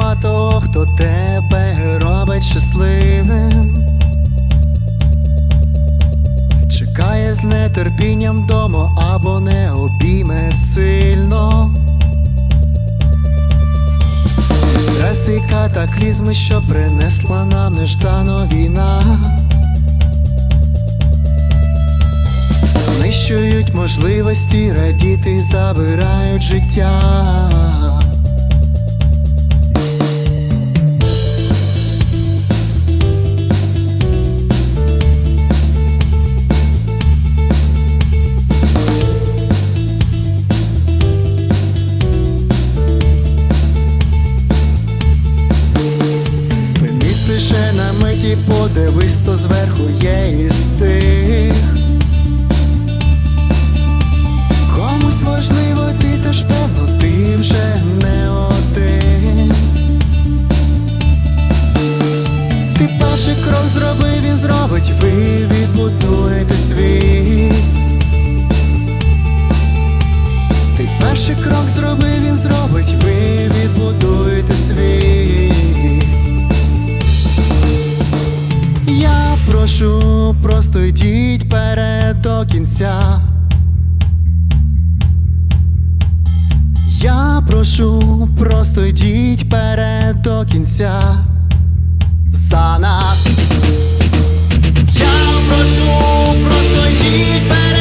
слова того, хто тебе робить щасливим, чекає з нетерпінням дому або не обійме сильно. Всі стреси і катаклізми, що принесла нам неждано війна. Знищують можливості радіти, забирають життя. мудрість ви відбудуєте світ. Ти перший крок зробив, він зробить, ви відбудуєте світ. Я прошу, просто йдіть перед до кінця. Я прошу, просто йдіть перед до кінця за нас прошу, просто йдіть перед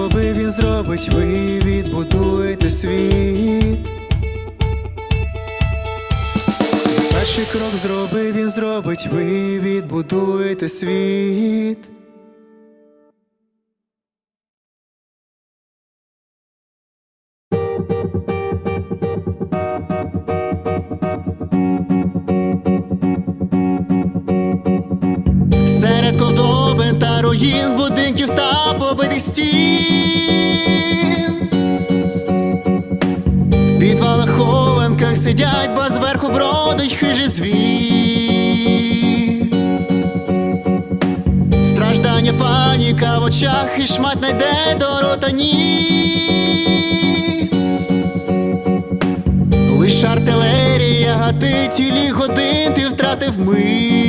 крок зробив, він зробить, ви відбудуєте світ. Перший крок зробив, він зробить, ви відбудуєте світ. Серед колдобин та руїн будинків та побитих стін підвалах хованках сидять, бо зверху бродить хижий звір. Страждання, паніка в очах і шмат найде до рота ніс. Лиш артилерія гатить, цілі годин ти втратив мить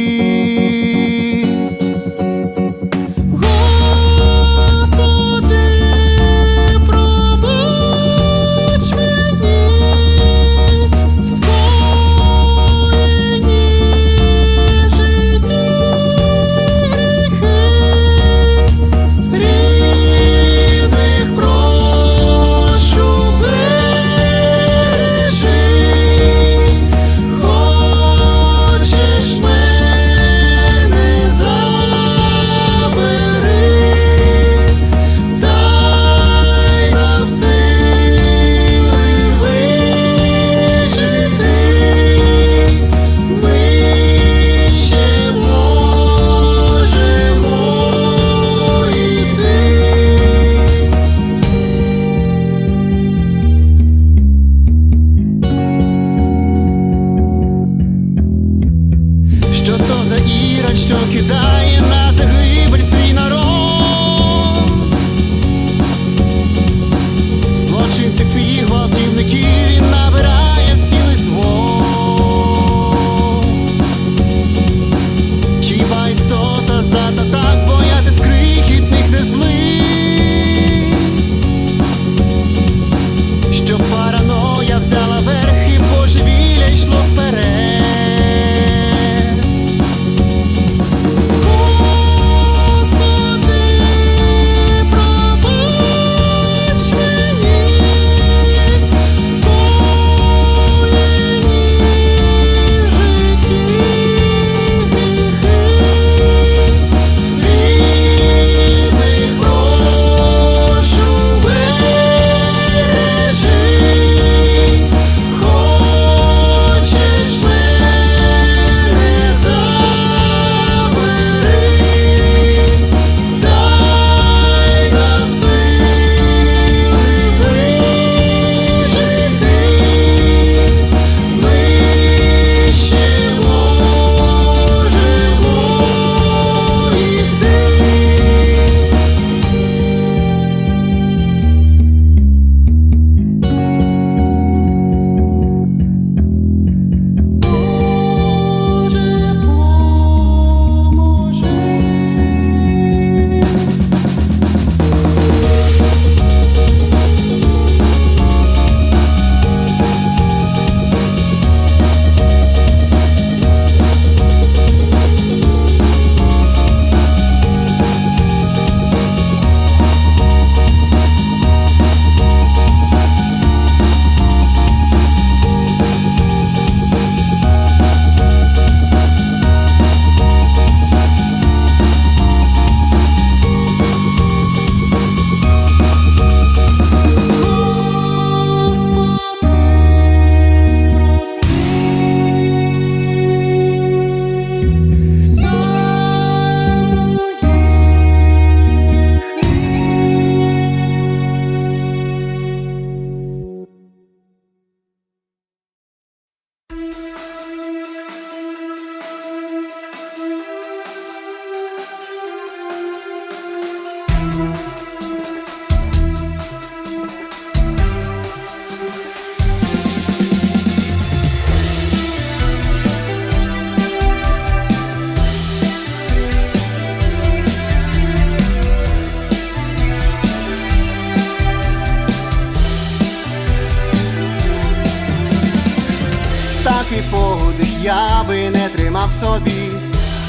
Такий подих я би не тримав собі,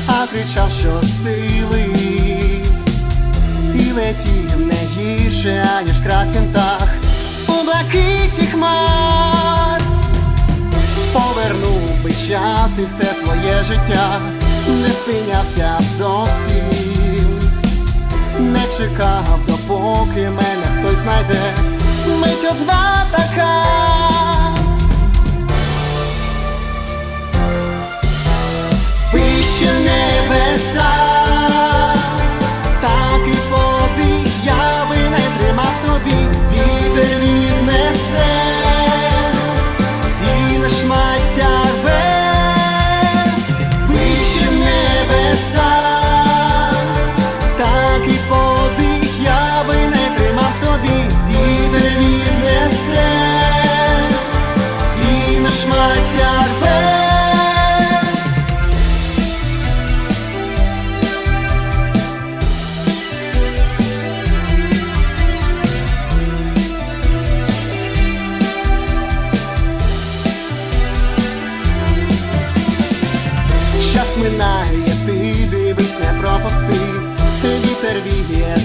а кричав, що сили, і прилетів не гірше, аніж красінтах у блакиті хмар Повернув би час і все своє життя, не спинявся зовсім, не чекав, допоки мене хтось знайде, мить одна така. Небеса,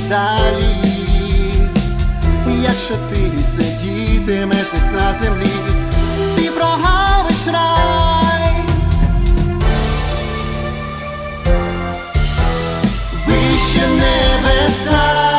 далі. Якщо ти сидітимеш десь на землі, ти прогавиш рай. Вище небеса,